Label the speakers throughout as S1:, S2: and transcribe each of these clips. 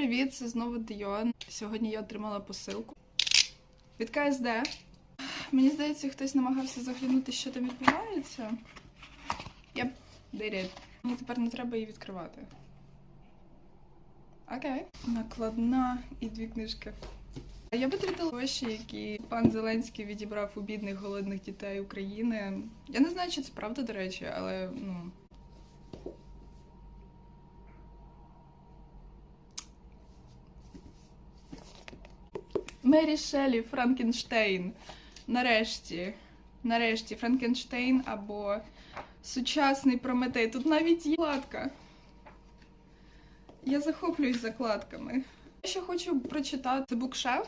S1: Привіт, це знову Діон. Сьогодні я отримала посилку від КСД. Мені здається, хтось намагався заглянути, що там відбувається. Я did it. Мені тепер не треба її відкривати. Окей. Накладна і дві книжки. Я витратила гроші, які пан Зеленський відібрав у бідних голодних дітей України. Я не знаю, чи це правда, до речі, але ну. Мері Шеллі Франкенштейн. Нарешті. Нарешті Франкенштейн або сучасний Прометей. Тут навіть є закладка. Я захоплююсь закладками. Я ще хочу прочитати букшеф.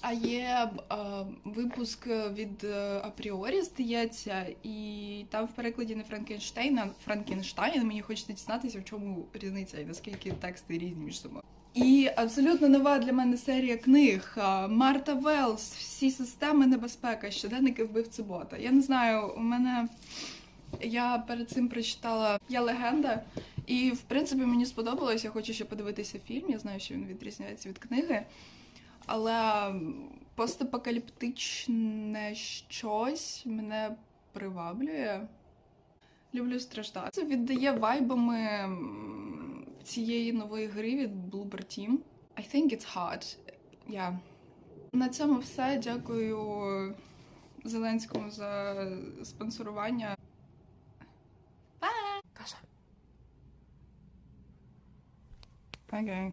S1: А є е, випуск від е, Апріорі, здається, і там в перекладі не Франкенштейна, Франкенштайн. Мені хочеться дізнатися, в чому різниця і наскільки тексти різні між собою. І абсолютно нова для мене серія книг е, Марта Велс, всі системи небезпека, щоденники вбивці бота. Я не знаю, у мене я перед цим прочитала Я легенда, і в принципі мені сподобалось. Я хочу ще подивитися фільм. Я знаю, що він відрізняється від книги. Але постапокаліптичне щось мене приваблює. Люблю страждати. Це віддає вайбами цієї нової гри від Bloober Team. I think it's hard. Yeah. На цьому все. Дякую Зеленському за спонсорування. Па! Каша. Окей.